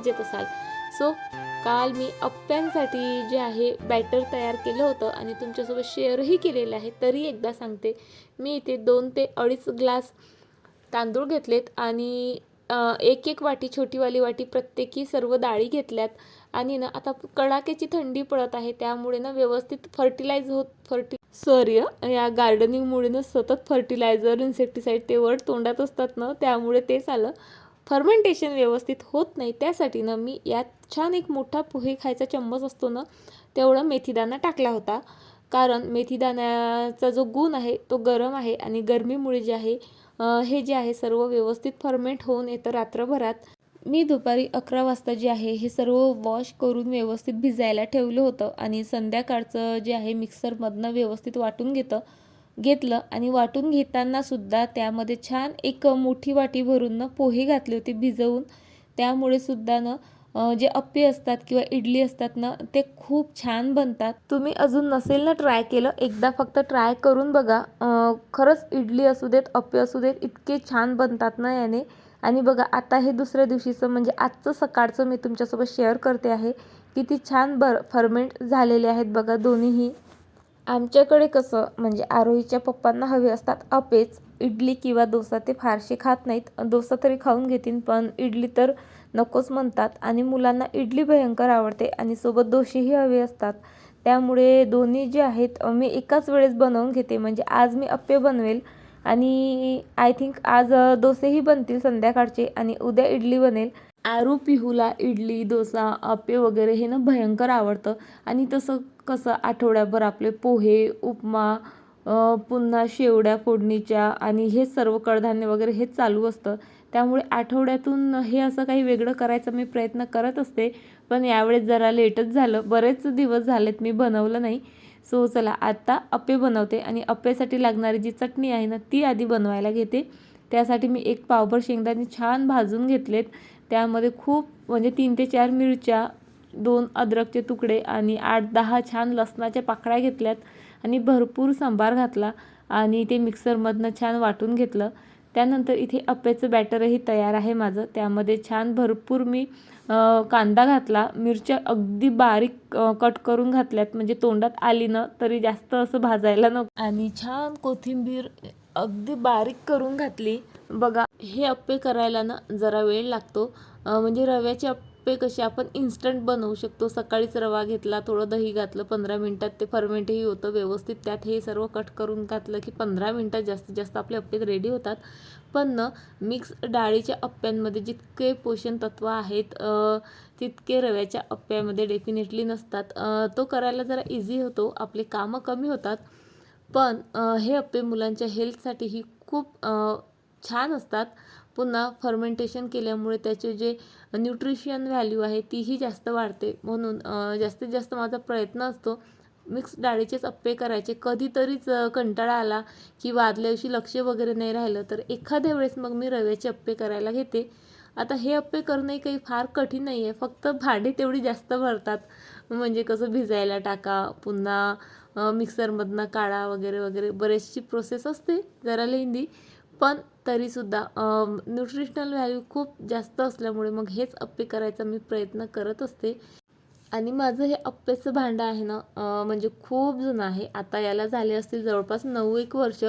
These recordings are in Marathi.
मजेत असाल. सो काल मी अप्प्यांसाठी जे आहे बॅटर तयार केलं होतं आणि तुमच्यासोबत शेअरही केलेलं आहे तरी एकदा सांगते. मी इथे दोन ते अडीच ग्लास तांदूळ घेतलेत आणि एक एक वाटी छोटीवाली वाटी प्रत्येकी सर्व डाळी घेतल्यात. आणि ना आता कडाक्याची थंडी पडत आहे त्यामुळे ना व्यवस्थित फर्टिलाइज होत फर्टि सॉरी या गार्डनिंगमुळे ना सतत फर्टिलायझर इन्सेक्टिसाईड ते वर्ड तोंडात असतात ना त्यामुळे तेच आलं. फर्मेंटेशन व्यवस्थित होत नाही त्यासाठी ना मी यात छान एक मोठा पोहे खायचा चम्मच असतो ना तेवढा मेथीदाणा टाकला होता. कारण मेथीदाण्याचा जो गुण आहे तो गरम आहे आणि गरमीमुळे जे आहे हे जे आहे सर्व व्यवस्थित फर्मेंट होऊन येतं रात्रभरात. मी दुपारी अकरा वाजता जे आहे हे सर्व वॉश करून व्यवस्थित भिजायला ठेवलं होतं आणि संध्याकाळचं जे आहे मिक्सरमधनं व्यवस्थित वाटून घेतं. घेतलं आणि वाटून घेताना सुद्धा त्यामध्ये छान एक मोठी वाटी भरून ना पोहे घातले होते भिजवून. त्यामुळे सुद्धा ना जे अप्पे असतात किंवा इडली असतात ना ते खूप छान बनतात. तुम्ही अजून नसेल ना ट्राय केलं एकदा फक्त ट्राय करून बघा. खरंच इडली असू देत अप्पे असू देत इतके छान बनतात ना याने. आणि बघा आता हे दुसऱ्या दिवशीचं म्हणजे आजचं सकाळचं मी तुमच्यासोबत शेअर करते आहे. किती छान बर फर्मेंट झालेले आहेत बघा दोन्हीही. आमच्याकडे कसं म्हणजे आरोहीच्या पप्पांना हवे असतात अपेच इडली किंवा डोसा ते फारसे खात नाहीत. डोसा तरी खाऊन घेतील पण इडली तर नकोच म्हणतात आणि मुलांना इडली भयंकर आवडते आणि सोबत डोसेही हवे असतात. त्यामुळे दोन्ही जे आहेत मी एकाच वेळेस बनवून घेते म्हणजे आज मी अप्पे बनवेल आणि आय थिंक आज डोसेही बनतील संध्याकाळचे आणि उद्या इडली बनेल. आरू पिहूला इडली डोसा अप्पे वगैरे हे ना भयंकर आवडतं. आणि तसं कसं आठवड्याभर आपले पोहे उपमा पुन्हा शेवड्या फोडणीच्या आणि हे सर्व कडधान्य वगैरे हे चालू असतं. त्यामुळे आठवड्यातून हे असं काही वेगळं करायचा मी प्रयत्न करत असते. पण यावेळेस जरा लेटच झालं. बरेच दिवस झालेत मी बनवलं नाही. सो चला आता अप्पे बनवते आणि अप्पेसाठी लागणारी जी चटणी आहे ना ती आधी बनवायला घेते. त्यासाठी मी एक पावभर शेंगदाणे छान भाजून घेतलेत. त्यामध्ये खूप म्हणजे तीन ते चार मिरच्या दोन अद्रकचे तुकडे आणि आठ दहा छान लसणाच्या पाकळ्या घेतल्यात आणि भरपूर सांबार घातला आणि ते मिक्सरमधनं छान वाटून घेतलं. त्यानंतर इथे अप्प्याचं बॅटरही तयार आहे माझं. त्यामध्ये छान भरपूर मी कांदा घातला. मिरच्या अगदी बारीक कट करून घातल्यात. म्हणजे तोंडात आली ना तरी जास्त असं भाजायला नको. आणि छान कोथिंबीर अगदी बारीक करून घातली. बघा हे अप्पे करायला ना जरा वेळ लागतो. म्हणजे रव्याचे अप्पे कसे आपण इन्स्टंट बनवू शकतो. सकाळीच रवा घेतला थोडं दही घातलं पंधरा मिनटात ते फर्मेंटही होतं व्यवस्थित. त्यात हे सर्व कट करून घातलं की पंधरा मिनटात जास्तीत जास्त आपले अप्पे रेडी होतात. पण न मिक्स डाळीच्या अप्प्यांमध्ये जितके पोषण तत्व आहेत तितके रव्याच्या अप्प्यामध्ये डेफिनेटली नसतात. तो करायला जरा इझी होतो. आपले कामं कमी होतात. पण हे अप्पे मुलांच्या हेल्थसाठीही खूप छान असतात. पुन्हा फर्मेंटेशन केल्यामुळे त्याचे जे न्यूट्रिशन व्हॅल्यू आहे तीही जास्त वाढते. म्हणून जास्तीत जास्त माझा प्रयत्न असतो मिक्स डाळीचेच अप्पे करायचे. कधीतरीच कंटाळा आला किंवा आदल्या दिवशी लक्ष वगैरे नाही राहिलं तर एखाद्या वेळेस मग मी रव्याचे अप्पे करायला घेते. आता हे अप्पे करणंही काही फार कठीण नाही आहे. फक्त भांडी तेवढी जास्त भरतात. म्हणजे कसं भिजायला टाका पुन्हा मिक्सरमधनं काढा वगैरे वगैरे. बरेचशी प्रोसेस असते जरा लेंदी. पण तरीसुद्धा न्यूट्रिशनल व्हॅल्यू खूप जास्त असल्यामुळे मग हेच अप्पे करायचा मी प्रयत्न करत असते. आणि माझं हे अप्पेचं भांडं आहे ना म्हणजे खूप जुनं आहे. आता याला झाले असतील जवळपास नऊ एक वर्ष.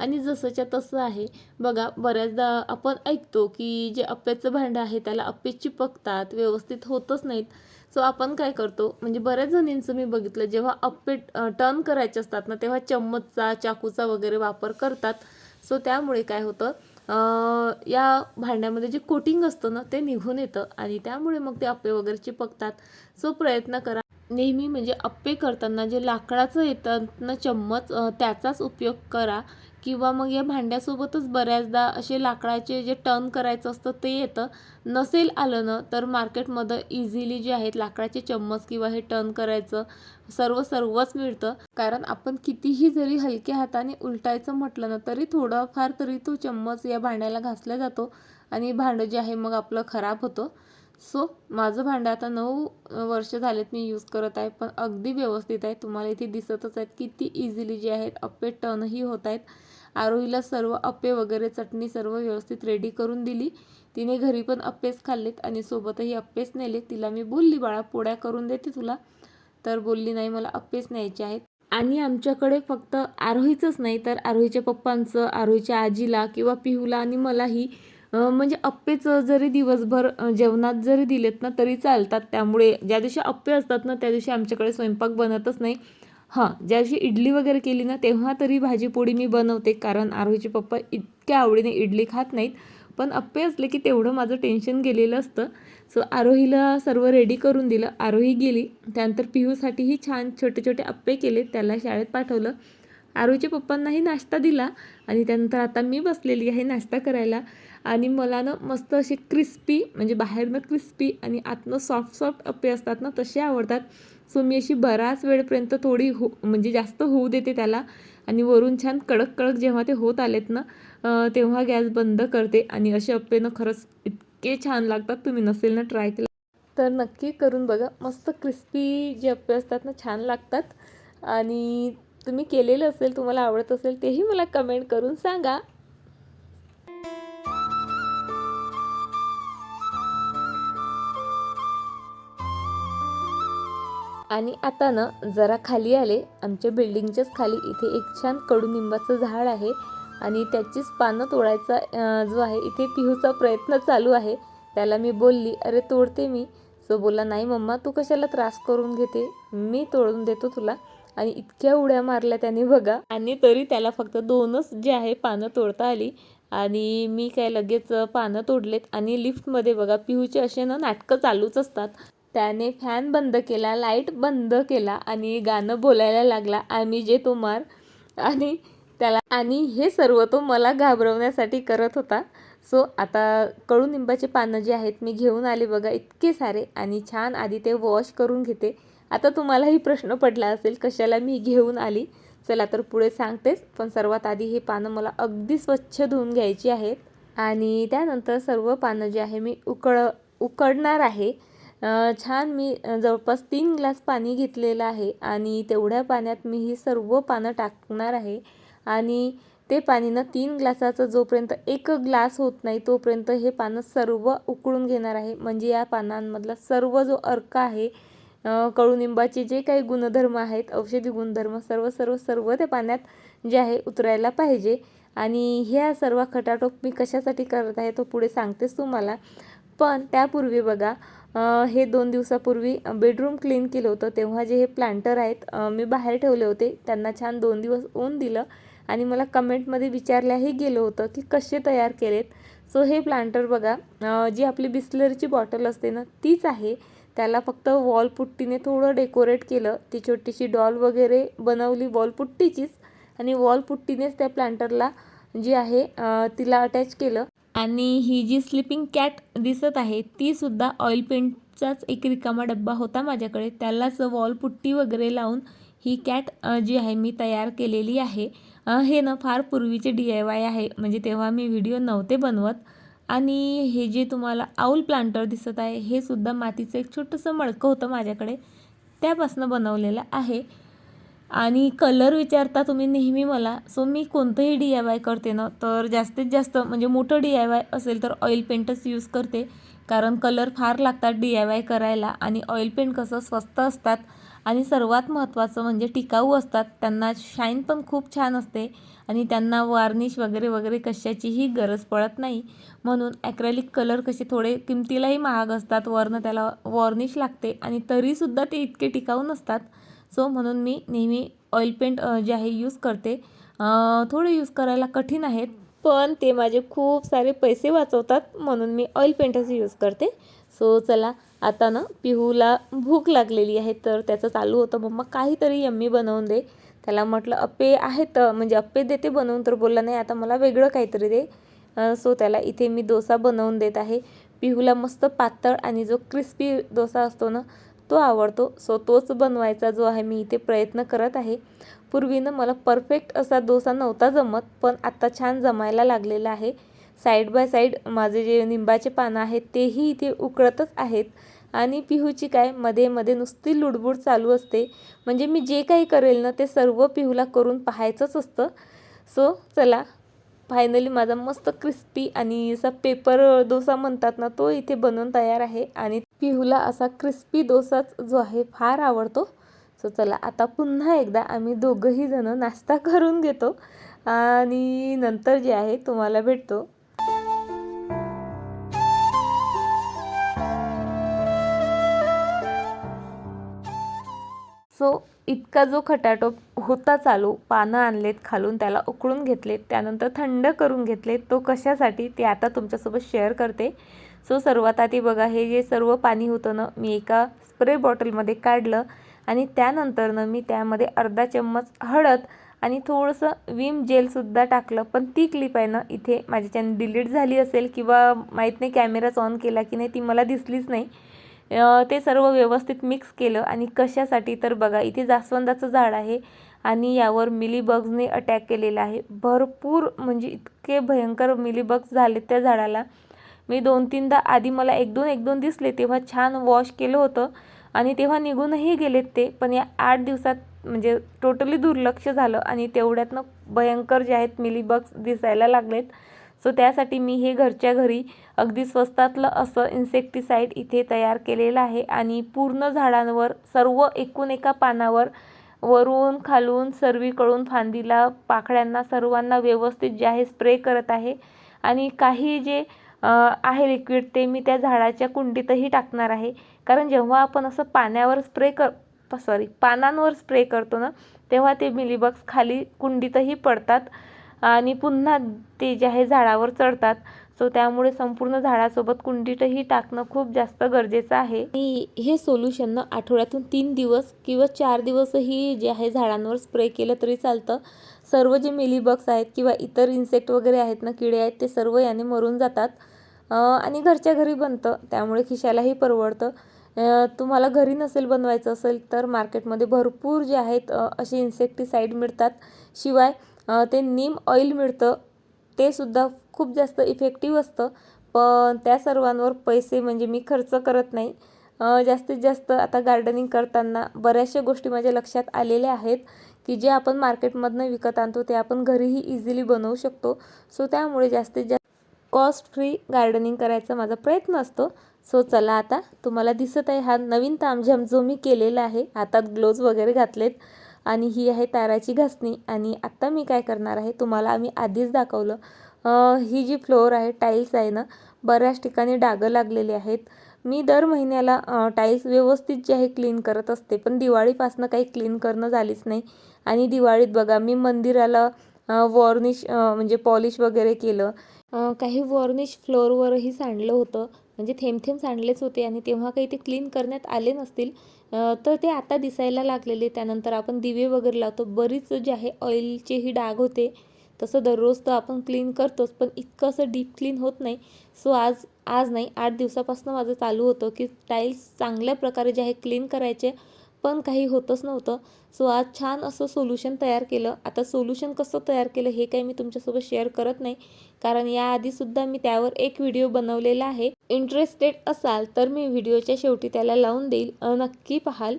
आणि जसंच्या तसं आहे बघा बऱ्याचदा आपण ऐकतो की जे अप्प्याचं भांडं आहे त्याला अप्पे चिपकतात व्यवस्थित होतच नाहीत. सो आपण काय करतो म्हणजे बऱ्याच जणींचं मी बघितलं जेव्हा अप्पे टर्न करायचे असतात ना तेव्हा चम्मचचा चाकूचा वगैरे वापर करतात. सो त्यामुळे काय होतं या भांड्यामध्ये जे कोटिंग असतं ना ते निघून येतं आणि त्यामुळे मग ते अप्पे वगैरे चिपकतात. सो प्रयत्न करा. नेहमी म्हणजे अप्पे करताना जे लाकडाचं येतं ना चम्मच त्याचाच उपयोग करा. किंवा मग या भांड्यासोबतच बऱ्याचदा असे लाकडाचे जे टर्न करायचं असतं ते येतं. नसेल आलं ना तर मार्केटमध्ये इझिली जे आहेत लाकडाचे चम्मच किंवा हे टर्न करायचं सर्व सर्वच मिळतं. कारण आपण कितीही जरी हलक्या हाताने उलटायचं म्हटलं ना तरी थोडंफार तरी तो चम्मच या भांड्याला घासला जातो आणि भांडं जे आहे मग आपलं खराब होतं. सो माझं भांडं आता नऊ वर्ष झालेत मी यूज करत आहे पण अगदी व्यवस्थित आहे. तुम्हाला इथे दिसतच आहेत किती इझिली जे आहेत अप्पे टर्नही होत आहेत. आरोहीला सर्व अप्पे वगैरे चटणी सर्व व्यवस्थित रेडी करून दिली. तिने घरी पण अप्पेच खाल्लेत आणि सोबतही अप्पेच नेले तिला मी बोलली बाळा पोळ्या करून देते तुला. तर बोलली नाही मला अप्पेच न्यायचे आहेत. आणि आमच्याकडे फक्त आरोहीचंच नाही तर आरोहीच्या पप्पांचं आरोहीच्या आजीला किंवा पिहूला आणि मलाही म्हणजे अप्पेचं जरी दिवसभर जेवणात जरी दिलेत ना तरी चालतात. त्यामुळे ज्या दिवशी अप्पे असतात ना त्या दिवशी आमच्याकडे स्वयंपाक बनतच नाही. हां ज्या दिवशी इडली वगैरे केली ना तेव्हा तरी भाजीपोळी मी बनवते. कारण आरोहीचे पप्पा इतक्या आवडीने इडली खात नाहीत. पण अप्पे असले की तेवढं माझं टेन्शन गेलेलं असतं. सो आरोहीला सर्व रेडी करून दिलं. आरोही गेली. त्यानंतर पिहूसाठीही छान छोटे छोटे अप्पे केले. त्याला शाळेत पाठवलं. आरोहीच्या पप्पांनाही नाश्ता दिला. आणि त्यानंतर आता मी बसलेली आहे नाश्ता करायला. आणि मला ना मस्त असे क्रिस्पी म्हणजे बाहेरनं क्रिस्पी आणि आतनं सॉफ्ट सॉफ्ट अप्पे असतात ना तसे आवडतात. सो मी अशी बराच वेळपर्यंत थोडी हो म्हणजे जास्त होऊ देते त्याला. आणि वरून छान कडक कडक जेव्हा ते होत आलेत ना तेव्हा गॅस बंद करते. आणि असे अप्पेनं खरंच इतके छान लागतात तुम्ही नसेल ना ट्राय केलं. तर नक्की करून बघा. मस्त क्रिस्पी जे अप्पे असतात ना छान लागतात. आणि तुम्ही केलेलं असेल तुम्हाला आवडत असेल तेही मला कमेंट करून सांगा. आणि आता ना जरा खाली आले. आमच्या बिल्डिंगच्याच खाली. इथे एक छान कडुनिंबाचं झाड आहे आणि त्याचीच पानं तोडायचा जो आहे इथे पिहूचा प्रयत्न चालू आहे. त्याला मी बोलली अरे तोडते मी. सो बोलला नाही मम्मा तू कशाला त्रास करून घेते? मी तोडून देतो तुला. आणि इतक्या उड्या मारल्या त्याने बघा. आणि तरी त्याला फक्त दोनच जे आहे पानं तोडता आली. आणि मी काय लगेच पानं तोडलेत. आणि लिफ्टमध्ये बघा पिहूचे असे ना नाटकं चालूच असतात. त्याने फॅन बंद केला लाइट बंद केला आणि गाणं बोलायला लागला आम्ही जे तो मार आणि त्याला आणि हे सर्व तो मला घाबरवण्यासाठी करत होता. सो आता कडुनिंबाचे पानं जे आहेत मी घेऊन आले बघा इतके सारे आणि छान आधी ते वॉश करून घेते. आता तुम्हालाही प्रश्न पडला असेल कशाला मी घेऊन आली? चला तर पुढे सांगतेच पण सर्वात आधी हे पानं मला अगदी स्वच्छ धुवून घ्यायची आहेत. आणि त्यानंतर सर्व पानं जे आहे मी उकळ उकडणार आहे. छान मी जवळपास तीन ग्लास पाणी घेतलेलं आहे आणि तेवढ्या पाण्यात मी ही सर्व पानं टाकणार आहे. आणि ते पाणीनं तीन ग्लासाचं जोपर्यंत एक ग्लास होत नाही तोपर्यंत हे पानं सर्व उकळून घेणार आहे. म्हणजे या पानांमधला सर्व जो अर्क आहे कडुनिंबाचे जे काही गुणधर्म आहेत औषधी गुणधर्म सर्व सर्व सर्व त्या पाण्यात जे आहे उतरायला पाहिजे. आणि ह्या सर्व खटाटोप मी कशासाठी करत आहे तो पुढे सांगतेच तुम्हाला. पण त्यापूर्वी बघा हे दोन दिवसापूर्वी बेडरूम क्लीन केलं होतं. तेव्हा जे हे प्लांटर आहेत मी बाहेर ठेवले होते. त्यांना छान दोन दिवस ऊन दिलं आणि मला कमेंटमध्ये विचारल्याही गेलं होतं की कसे तयार केलेत. सो हे प्लांटर बघा जी आपली बिस्लरीची बॉटल असते ना तीच आहे. त्याला फक्त वॉलपुट्टीने थोडं डेकोरेट केलं. ती छोटीशी डॉल वगैरे बनवली वॉलपुट्टीचीच आणि वॉलपुट्टीनेच त्या प्लांटरला जी आहे तिला अटॅच केलं. आणि ही जी स्लिपिंग कॅट दिसत आहे ती सुद्धा ऑइल पेंटचाच एक रिकामा डब्बा होता माझ्याकडे. त्यालाच वॉल पुट्टी वगैरे लावून ही कॅट जी आहे मी तयार केलेली आहे. हे ना फार पूर्वीचे डी आय वाय आहे. म्हणजे तेव्हा मी व्हिडिओ नव्हते बनवत. आणि हे जे तुम्हाला आऊल प्लांटर दिसत आहे हे सुद्धा मातीचं एक छोटंसं मडकं होतं माझ्याकडे. त्यापासून बनवलेलं आहे. आणि कलर विचारता तुम्ही नेहमी मला. सो मी कोणतंही डी आय वाय करते ना तर जास्तीत जास्त म्हणजे मोठं डी आय वाय असेल तर ऑइल पेंटच यूज करते. कारण कलर फार लागतात डी आय वाय करायला आणि ऑइल पेंट कसं स्वस्त असतात. आणि सर्वात महत्त्वाचं म्हणजे टिकाऊ असतात. त्यांना शाईन पण खूप छान असते. आणि त्यांना वार्निश वगैरे वगैरे कशाचीही गरज पडत नाही. म्हणून ॲक्रेलिक कलर कसे थोडे किमतीलाही महाग असतात. वरनं त्याला वॉर्निश लागते. आणि तरीसुद्धा ते इतके टिकाऊ नसतात. सो म्हणून मी नेहमी ऑइल पेंट जे आहे यूज करते. थोडे यूज करायला कठीण आहेत पण ते माझे खूप सारे पैसे वाचवतात म्हणून मी ऑइल पेंटच यूज करते. सो चला आता ना पिहूला भूक लागलेली आहे तर त्याचं चालू होतं. मम्मा काहीतरी यम्मी बनवून दे. त्याला म्हटलं अप्पे आहेत म्हणजे अप्पे देते बनवून तर बोलला नाही आता मला वेगळं काहीतरी दे. सो त्याला इथे मी डोसा बनवून देत आहे. पिहूला मस्त पातळ आणि जो क्रिस्पी डोसा असतो ना तो आवडतो. सो तोच बनवायचा जो आहे मी इथे प्रयत्न करत आहे. पूर्वीनं मला परफेक्ट असा डोसा नव्हता जमत पण आत्ता छान जमायला लागलेला आहे. साईड बाय साईड माझे जे निंबाचे पानं आहेत तेही इथे उकळतच आहेत. आणि पिहूची काय मध्ये मध्ये नुसती लुडबुड चालू असते. म्हणजे मी जे काही करेल ना ते सर्व पिहूला करून पाहायचंच असतं. सो चला फायनली माझा मस्त क्रिस्पी आणि असा पेपर डोसा म्हणतात ना तो इथे बनवून तयार आहे. आणि पिहूला असा क्रिस्पी डोसाच जो आहे फार आवडतो. सो चला आता पुन्हा एकदा आम्ही दोघंही जण नाश्ता करून घेतो. आणि नंतर जे आहे तुम्हाला भेटतो. सो इतका जो खटाटोप होता चालू पानं आणलेत खालून त्याला उकळून घेतलेत त्यानंतर थंड करून घेतलेत तो कशासाठी ते आता तुमच्यासोबत शेअर करते. सो सर्वात आधी बघा हे जे सर्व पाणी होतं ना मी एका स्प्रे बॉटलमध्ये काढलं आणि त्यानंतरनं मी त्यामध्ये अर्धा चम्मच हळद आणि थोडंसं विम जेलसुद्धा टाकलं. पण ती क्लिप आहे ना इथे माझ्याच्याने डिलीट झाली असेल किंवा माहीत नाही कॅमेराच ऑन केला की नाही ती मला दिसलीच नाही. ते सर्व व्यवस्थित मिक्स केलं आणि कशासाठी तर बघा इथे जास्वंदाचं झाड आहे आणि यावर मिलीबग्सने अटॅक केलेला आहे. भरपूर म्हणजे इतके भयंकर मिलीबग्स झाले त्या झाडाला. मी दोन तीनदा आधी मला एक दोन एक दोन दिसले तेव्हा छान वॉश केलं होतं. आणि तेव्हा निघूनही गेलेत ते पण या आठ दिवसात म्हणजे टोटली दुर्लक्ष झालं आणि तेवढ्यातनं भयंकर जे आहेत मिलीबग्स दिसायला लागलेत. सो त्यासाठी मी हे घरच्या घरी अगदी स्वस्तातलं असं इन्सेक्टिसाईड इथे तयार केलेलं आहे आणि पूर्ण झाडांवर सर्व एकूण एका पानावर वरून खालून सर्वीकडून फांदीला पाखड्यांना सर्वांना व्यवस्थित जे आहे स्प्रे करत आहे. आणि काही जे आहे लिक्विड ते मी त्या झाडाच्या कुंडीतही टाकणार आहे. कारण जेव्हा आपण असं पाण्यावर स्प्रे कर सॉरी पानांवर स्प्रे करतो ना तेव्हा ते मिलीबग्स खाली कुंडीतही पडतात आणि पुन्हा ते जे आहे झाडावर चढतात. सो त्यामुळे संपूर्ण झाडासोबत कुंडीतही टाकणं खूप जास्त गरजेचं आहे. आणि हे सोल्युशन ना आठवड्यातून तीन दिवस किंवा चार दिवसही जे आहे झाडांवर स्प्रे केलं तरी चालतं. सर्व जे मिलीबग्स आहेत किंवा इतर इन्सेक्ट वगैरे आहेत ना किडे आहेत ते सर्व याने मरून जातात. आणि घरच्या घरी बनतं त्यामुळे खिशालाही परवडतं. तुम्हाला घरी नसेल बनवायचं असेल तर मार्केटमध्ये भरपूर जे आहेत असे इन्सेक्टिसाईड मिळतात. शिवाय ते नीम ऑइल मिळतं ते सुद्धा खूप जास्त इफेक्टिव्ह असतं. पण त्या सर्वांवर पैसे म्हणजे मी खर्च करत नाही. जास्तीत जास्त आता गार्डनिंग करताना बऱ्याचशा गोष्टी माझ्या लक्षात आलेल्या आहेत. की जे आपण मार्केटमधनं विकत आणतो ते आपण घरीही इझिली बनवू शकतो. सो त्यामुळे जास्तीत जास्त कॉस्ट फ्री गार्डनिंग करायचा माझा प्रयत्न असतो. सो चला आता तुम्हाला दिसत आहे हा नवीन तामझाम जो मी केलेला आहे. हातात ग्लोव्ज वगैरे घातलेत आणि ही आहे ताराची घासणी. आणि आत्ता मी काय करणार आहे तुम्हाला आम्ही आधीच दाखवलं. ही जी फ्लोअर आहे टाईल्स आहे ना बऱ्याच ठिकाणी डागं लागलेली आहेत. मी दर महिन्याला टाईल्स व्यवस्थित जे आहे क्लीन करत असते. पण दिवाळीपासनं काही क्लीन करणं झालीच नाही. आणि दिवाळीत बघा मी मंदिराला वॉर्निश म्हणजे पॉलिश वगैरे केलं. काही वॉर्निश फ्लोअरवरही सांडलं होतं. म्हणजे थेंब थेंब सांडलेच होते आणि तेव्हा काही ते क्लीन करण्यात आले नसतील. तर ते आता दिसायला लागलेले. त्यानंतर आपण दिवे वगैरे लावतो. बरीच जे आहे ऑइलचेही डाग होते. तसं दररोज तर आपण क्लीन करतोच पण इतकं असं डीप क्लीन होत नाही. सो आज आज नाही आठ दिवसापासून माझं चालू होतं की टाईल्स चांगल्या प्रकारे जे आहे क्लीन करायचे. पण काही होतच नव्हतं. सो आज छान असं सोल्युशन तयार केलं. आता सोल्युशन कसं तयार केलं हे काही मी तुमच्यासोबत शेअर करत नाही. कारण याआधीसुद्धा मी त्यावर एक व्हिडिओ बनवलेला आहे. इंटरेस्टेड असाल तर मी व्हिडिओच्या शेवटी त्याला लावून देईल. नक्की पाहाल.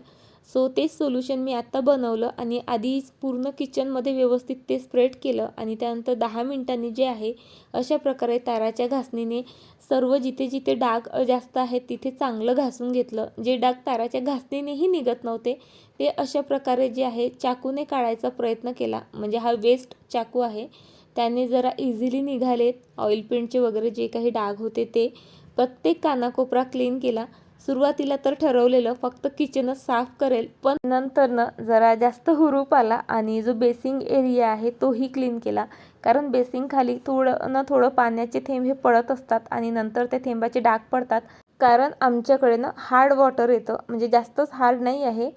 सो तेच सोल्युशन मी आत्ता बनवलं आणि आधी पूर्ण किचनमध्ये व्यवस्थित ते स्प्रेड केलं आणि त्यानंतर दहा मिनटांनी जे आहे अशा प्रकारे ताराच्या घासणीने सर्व जिथे जिथे डाग जास्त आहेत तिथे चांगलं घासून घेतलं. जे डाग ताराच्या घासणीनेही निघत नव्हते ते अशा प्रकारे जे आहे चाकूने काढायचा प्रयत्न केला. म्हणजे हा वेस्ट चाकू आहे त्याने जरा इझिली निघालेत. ऑइल पेंटचे वगैरे जे काही डाग होते ते प्रत्येक कानाकोपरा क्लीन केला. सुरुवातीला तर ठरवलेलं फक्त किचनच साफ करेल पण नंतर जरा जास्त हुरूप आला आणि जो बेसिंग एरिया आहे तोही क्लीन केला. कारण बेसिंग खाली थोडं ना थोडं पाण्याचे थेंब हे पडत असतात आणि नंतर त्या थेंबाचे डाग पडतात. कारण आमच्याकडे ना हार्ड वॉटर येतं म्हणजे जास्तच हार्ड नाही आहे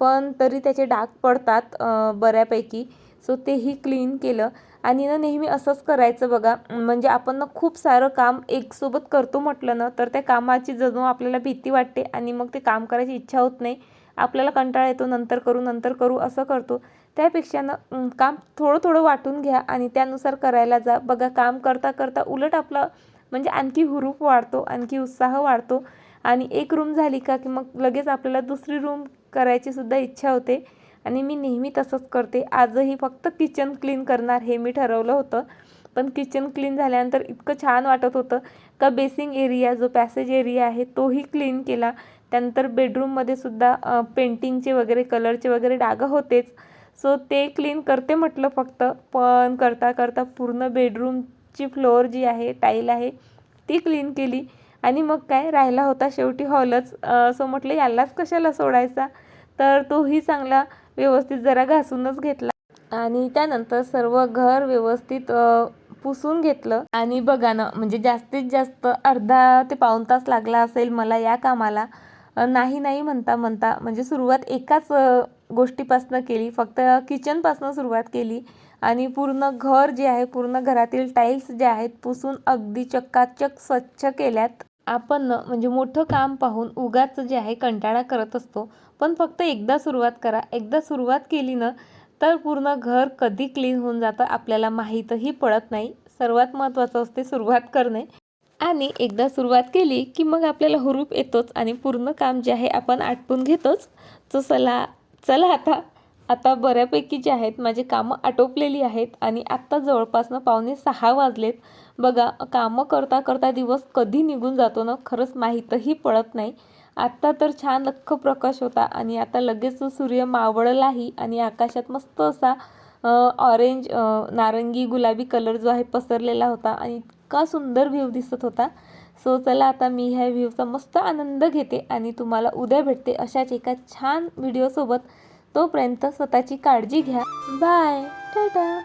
पण तरी त्याचे डाग पडतात बऱ्यापैकी. सो तेही क्लीन केलं. आणि ना नेहमी असंच करायचं बघा. म्हणजे आपण ना खूप सारं काम एकसोबत करतो म्हटलं ना तर त्या कामाची जणू आपल्याला भीती वाटते आणि मग ते काम करायची इच्छा होत नाही. आपल्याला कंटाळा येतो नंतर करू नंतर करू असं करतो. त्यापेक्षा ना काम थोडं थोडं वाटून घ्या आणि त्यानुसार करायला जा. बघा काम करता करता उलट आपलं म्हणजे आणखी हुरूप वाढतो आणखी उत्साह वाढतो. आणि एक रूम झाली का की मग लगेच आपल्याला दुसरी रूम करायची सुद्धा इच्छा होते. आणि मी नेहमी तसंच करते. आजही फक्त किचन क्लीन करणार हे मी ठरवलं होतं. पण किचन क्लीन झाल्यानंतर इतकं छान वाटत होतं का बेसिंग एरिया जो पॅसेज एरिया आहे तोही क्लीन केला. त्यानंतर बेडरूममध्ये सुद्धा पेंटिंगचे वगैरे कलरचे वगैरे डागं होतेच. सो ते क्लीन करते म्हटलं फक्त. पण करता करता पूर्ण बेडरूमची फ्लोअर जी आहे टाईल आहे ती क्लीन केली. आणि मग काय राहिला होता शेवटी हॉलच सो म्हटलं यालाच कशाला सोडायचा? तर तोही चांगला व्यवस्थित जरा घासूनच घेतला. आणि त्यानंतर सर्व घर व्यवस्थित पुसून घेतलं. आणि बघा ना म्हणजे जास्तीत जास्त अर्धा ते पाऊण तास लागला असेल मला या कामाला. नाही नाही म्हणता म्हणता म्हणजे सुरुवात एकाच गोष्टीपासनं केली. फक्त किचनपासनं सुरुवात केली. आणि पूर्ण घर जे आहे पूर्ण घरातील टाईल्स जे आहेत पुसून अगदी चक्काचक स्वच्छ केल्यात. आपण म्हणजे मोठं काम पाहून उगाच जे आहे कंटाळा करत असतो. पण फक्त एकदा सुरुवात करा. एकदा सुरुवात केली ना तर पूर्ण घर कधी क्लीन होऊन जातं आपल्याला माहीतही पडत नाही. सर्वात महत्त्वाचं असते सुरुवात करणे. आणि एकदा सुरुवात केली की मग आपल्याला हुरूप येतोच आणि पूर्ण काम जे आहे आपण आटपून घेतोच. तो चला चला आता आता बऱ्यापैकी जे आहेत माझी कामं आटोपलेली आहेत आणि आत्ता जवळपासनं पावणे सहा वाजलेत. बघा कामं करता करता दिवस कधी निघून जातो ना खरंच माहीतही पडत नाही. आत्ता तर छान लख्ख प्रकाश होता आणि आता लगेच सूर्य मावळलाही आणि आकाशात मस्त असा ऑरेंज नारंगी गुलाबी कलर जो आहे पसरलेला होता आणि इतका सुंदर व्ह्यू दिसत होता. सो चला आता मी ह्या व्ह्यूचा मस्त आनंद घेते आणि तुम्हाला उद्या भेटते अशाच एका छान व्हिडिओसोबत तोपर्यंत स्वतःची काळजी घ्या. बाय. टाटा.